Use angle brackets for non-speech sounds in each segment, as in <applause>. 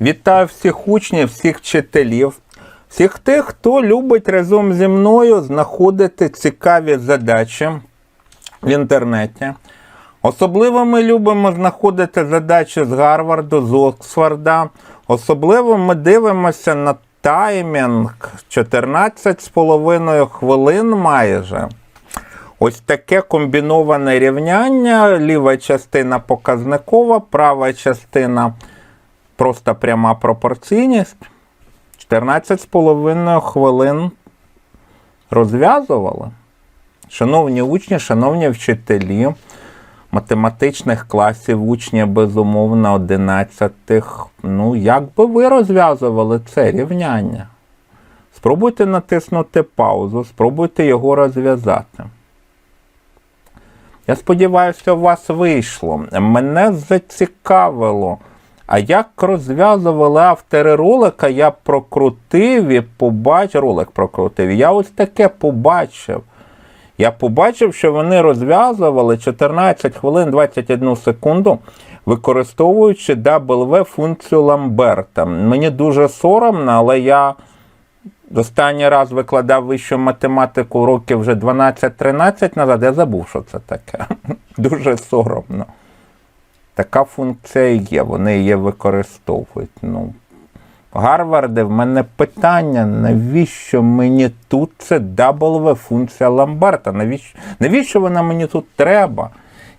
Вітаю всіх учнів, всіх вчителів, всіх тих, хто любить разом зі мною знаходити цікаві задачі в інтернеті. Особливо ми любимо знаходити задачі з Гарварду, з Оксфорда. Особливо ми дивимося на таймінг 14,5 хвилин майже. Ось таке комбіноване рівняння. Ліва частина показникова, права частина просто пряма пропорційність. 14,5 хвилин розв'язували. Шановні учні, шановні вчителі математичних класів, учні, безумовно, 11. Ну, як би ви розв'язували це рівняння? Спробуйте натиснути паузу, спробуйте його розв'язати. Я сподіваюся, у вас вийшло. Мене зацікавило. А як розв'язували автори ролика, я прокрутив і побачив, ролик прокрутив. Я ось таке побачив. Я побачив, що вони розв'язували 14 хвилин 21 секунду, використовуючи W функцію Ламберта. Мені дуже соромно, але я останній раз викладав вищу математику років вже 12-13 назад. Я забув, що це таке. <laughs> Дуже соромно. Така функція є, вони її використовують. Ну, Гарварде, в мене питання, навіщо мені тут це W функція Ламберта? Навіщо, навіщо вона мені тут треба?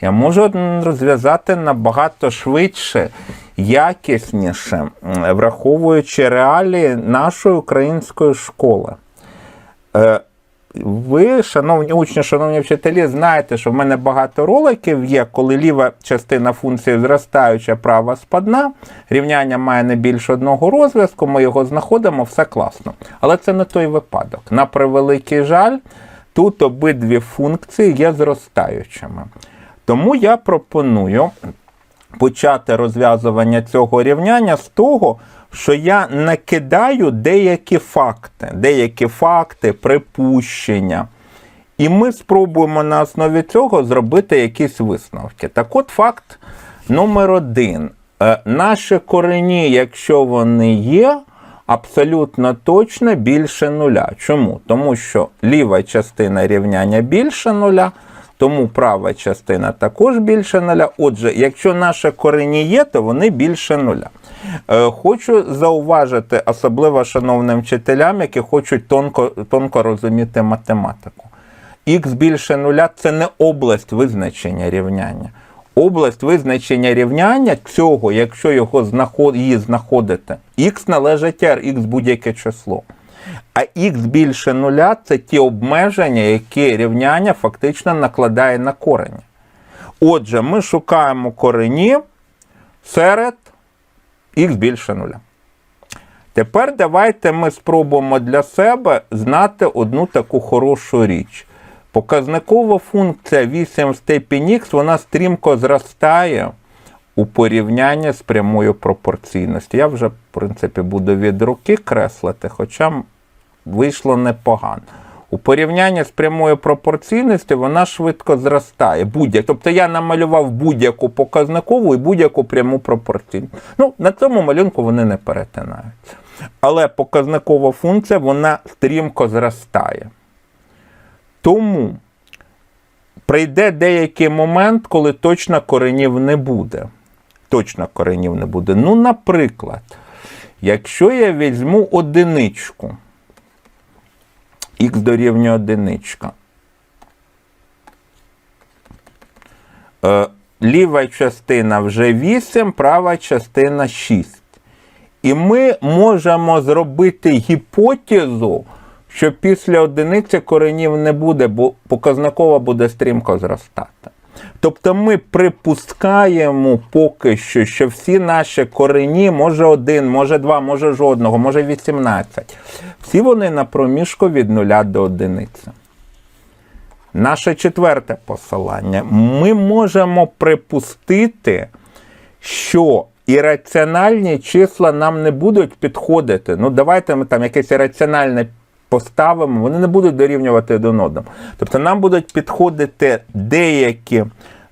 Я можу розв'язати набагато швидше, якісніше, враховуючи реалії нашої української школи. Ви, шановні учні, шановні вчителі, знаєте, що в мене багато роликів є, коли ліва частина функції зростаюча, права спадна. Рівняння має не більше одного розв'язку, ми його знаходимо, все класно. Але це не той випадок. На превеликий жаль, тут обидві функції є зростаючими. Тому я пропоную почати розв'язування цього рівняння з того, що я накидаю деякі факти, деякі факти, припущення. І ми спробуємо на основі цього зробити якісь висновки. Так от факт номер один. Е, Наші корені, якщо вони є, абсолютно точно більше нуля. Чому? Тому що ліва частина рівняння більше нуля, тому права частина також більше нуля. Отже, якщо наші корені є, то вони більше нуля. Е, Хочу зауважити, особливо шановним вчителям, які хочуть тонко, тонко розуміти математику. Х більше нуля це не область визначення рівняння. Область визначення рівняння цього, якщо його знаход... її знаходите, х належить r, х будь-яке число. А х більше нуля це ті обмеження, які рівняння фактично накладає на корені. Отже, ми шукаємо корені серед х більше нуля. Тепер давайте ми спробуємо для себе знати одну таку хорошу річ. Показникова функція 8 в степені х, вона стрімко зростає у порівнянні з прямою пропорційністю. Я вже, в принципі, буду від руки креслити, хоча вийшло непогано. У порівнянні з прямою пропорційністю вона швидко зростає. Будь-як. Тобто я намалював будь-яку показникову і будь-яку пряму пропорційну. Ну, на цьому малюнку вони не перетинаються. Але показникова функція вона стрімко зростає. Тому прийде деякий момент, коли точно коренів не буде. Точно коренів не буде. Ну, наприклад, якщо я візьму одиничку, х дорівнює одиничка. Е, ліва частина вже 8, права частина 6. І ми можемо зробити гіпотезу, що після одиниці коренів не буде, бо показникова буде стрімко зростати. Тобто ми припускаємо поки що, що всі наші корені, може один, може два, може жодного, може 18. Всі вони на проміжку від нуля до одиниці. Наше четверте посилання. Ми можемо припустити, що ірраціональні числа нам не будуть підходити. Ну, давайте ми там якесь ірраціональне поставимо, вони не будуть дорівнювати один одному. Тобто нам будуть підходити деякі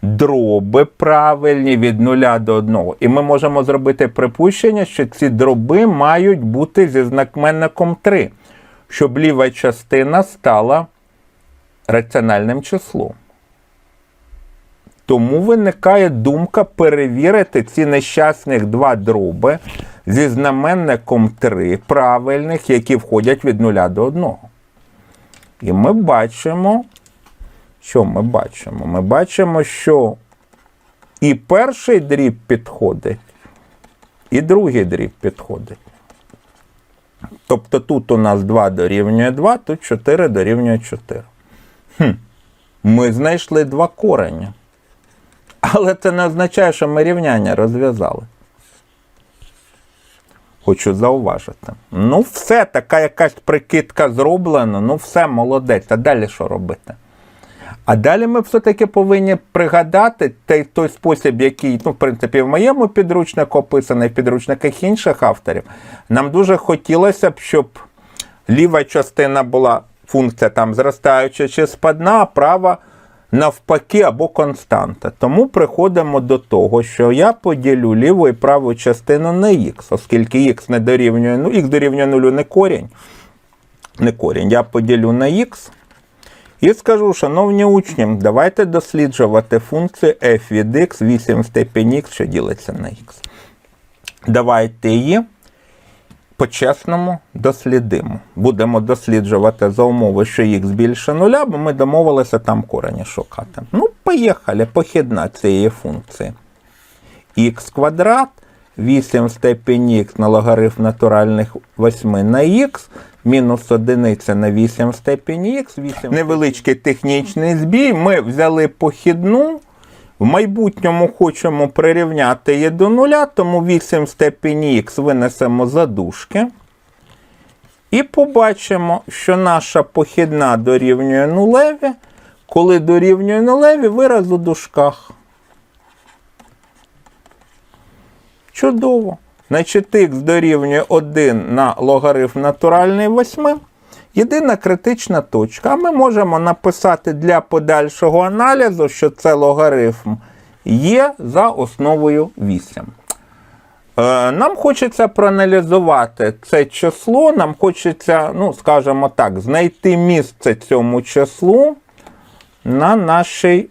дроби правильні від 0 до 1. І ми можемо зробити припущення, що ці дроби мають бути зі знакменником 3, щоб ліва частина стала раціональним числом. Тому виникає думка перевірити ці нещасних два дроби зі знаменником 3 правильних, які входять від 0 до 1. І ми бачимо, що ми бачимо? Ми бачимо, що і перший дріб підходить, і другий дріб підходить. Тобто тут у нас 2 дорівнює 2, тут 4 дорівнює 4. Хм. Ми знайшли два корення. Але це не означає, що ми рівняння розв'язали. Хочу зауважити. Ну, все, така якась прикидка зроблена, ну все, молодець. А далі що робити? А далі ми все-таки повинні пригадати той, той спосіб, який, ну, в принципі, в моєму підручнику описаний, в підручниках інших авторів. Нам дуже хотілося б, щоб ліва частина була функція там зростаюча чи спадна, а права навпаки або константа. Тому приходимо до того, що я поділю ліву і праву частину на х, оскільки х не дорівнює, ну, х дорівнює нулю не корінь. Не корінь. Я поділю на х. І скажу, шановні учні, давайте досліджувати функцію f від x 8 в степені x, що ділиться на x. Давайте її по-чесному дослідимо. Будемо досліджувати за умови, що х більше нуля, бо ми домовилися там корені шукати. Ну, поїхали, похідна цієї функції. х квадрат, 8 в степені х на логарифм натуральних 8 на х, мінус одиниця на 8 в степені х. 8 Невеличкий технічний збій. Ми взяли похідну. В майбутньому хочемо прирівняти її до нуля, тому 8 в степені х винесемо за дужки. І побачимо, що наша похідна дорівнює нулеві, коли дорівнює нулеві вираз у дужках. Чудово. Значить, х дорівнює 1 на логарифм натуральний 8. Єдина критична точка. Ми можемо написати для подальшого аналізу, що це логарифм є за основою 8. Е, Нам хочеться проаналізувати це число, нам хочеться, ну, скажімо так, знайти місце цьому числу на нашій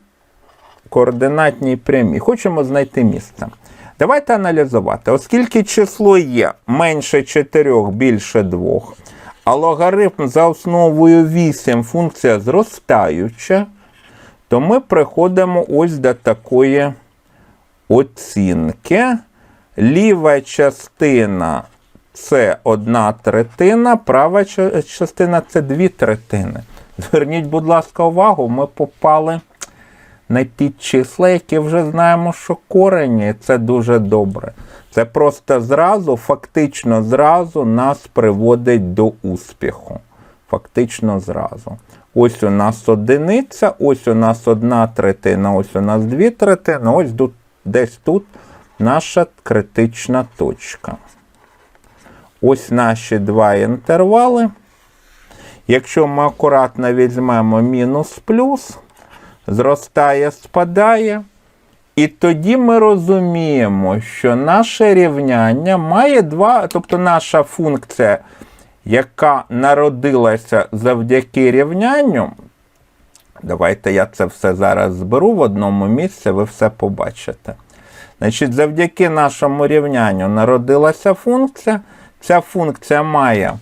координатній прямій. Хочемо знайти місце. Давайте аналізувати. Оскільки число є менше 4, більше 2, а логарифм за основою 8 функція зростаюча, то ми приходимо ось до такої оцінки. Ліва частина це одна третина, права частина це дві третини. Зверніть, будь ласка, увагу, ми попали на ті числа, які вже знаємо, що корені, це дуже добре. Це просто зразу, фактично зразу нас приводить до успіху. Фактично зразу. Ось у нас одиниця, ось у нас одна третина, ось у нас дві третини, ось тут, десь тут наша критична точка. Ось наші два інтервали. Якщо ми акуратно візьмемо мінус плюс, зростає, спадає. І тоді ми розуміємо, що наше рівняння має два, тобто наша функція, яка народилася завдяки рівнянню. Давайте я це все зараз зберу в одному місці, ви все побачите. Значить, завдяки нашому рівнянню народилася функція. Ця функція має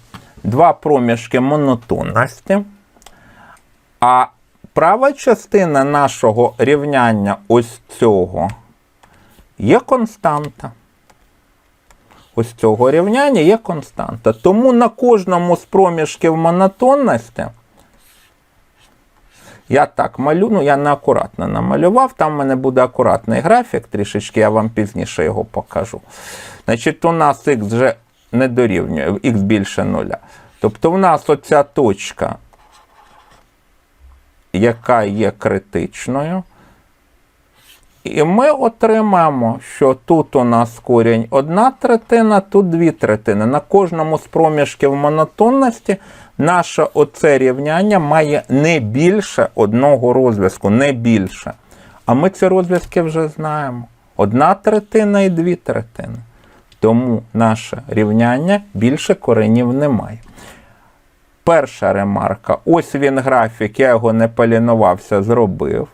два проміжки монотонності. А права частина нашого рівняння ось цього є константа. Ось цього рівняння є константа. Тому на кожному з проміжків монотонності я так малю, ну я неакуратно намалював, там в мене буде акуратний графік, трішечки я вам пізніше його покажу. Значить, у нас х вже не дорівнює, х більше нуля. Тобто в нас оця точка, яка є критичною. І ми отримаємо, що тут у нас корінь одна третина, тут дві третини. На кожному з проміжків монотонності наше оце рівняння має не більше одного розв'язку, не більше. А ми ці розв'язки вже знаємо. Одна третина і дві третини. Тому наше рівняння більше коренів немає. Перша ремарка. Ось він графік, я його не полінувався, зробив.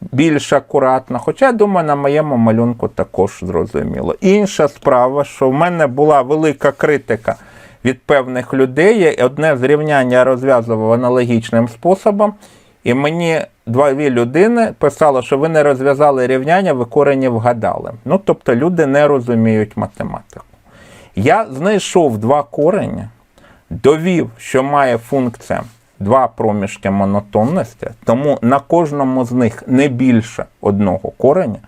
Більш акуратно, хоча думаю, на моєму малюнку також зрозуміло. Інша справа, що в мене була велика критика від певних людей. Одне з рівнянь я розв'язував аналогічним способом, і мені дві людини писали, що ви не розв'язали рівняння, ви корені вгадали. Ну, тобто люди не розуміють математику. Я знайшов два корені, довів, що має функція два проміжки монотонності, тому на кожному з них не більше одного кореня.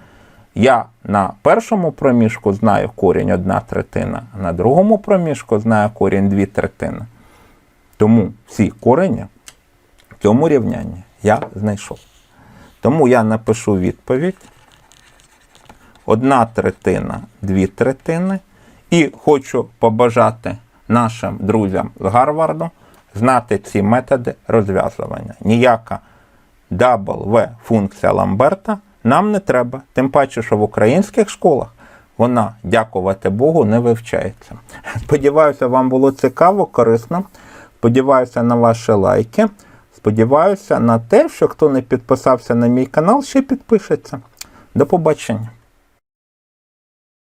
Я на першому проміжку знаю корінь одна третина, а на другому проміжку знаю корінь дві третини. Тому всі корені в цьому рівнянні я знайшов. Тому я напишу відповідь. Одна третина, дві третини. І хочу побажати нашим друзям з Гарварду знати ці методи розв'язування. Ніяка W функція Ламберта нам не треба. Тим паче, що в українських школах вона, дякувати Богу, не вивчається. Сподіваюся, вам було цікаво, корисно. Сподіваюся на ваші лайки. Сподіваюся на те, що хто не підписався на мій канал, ще підпишеться. До побачення.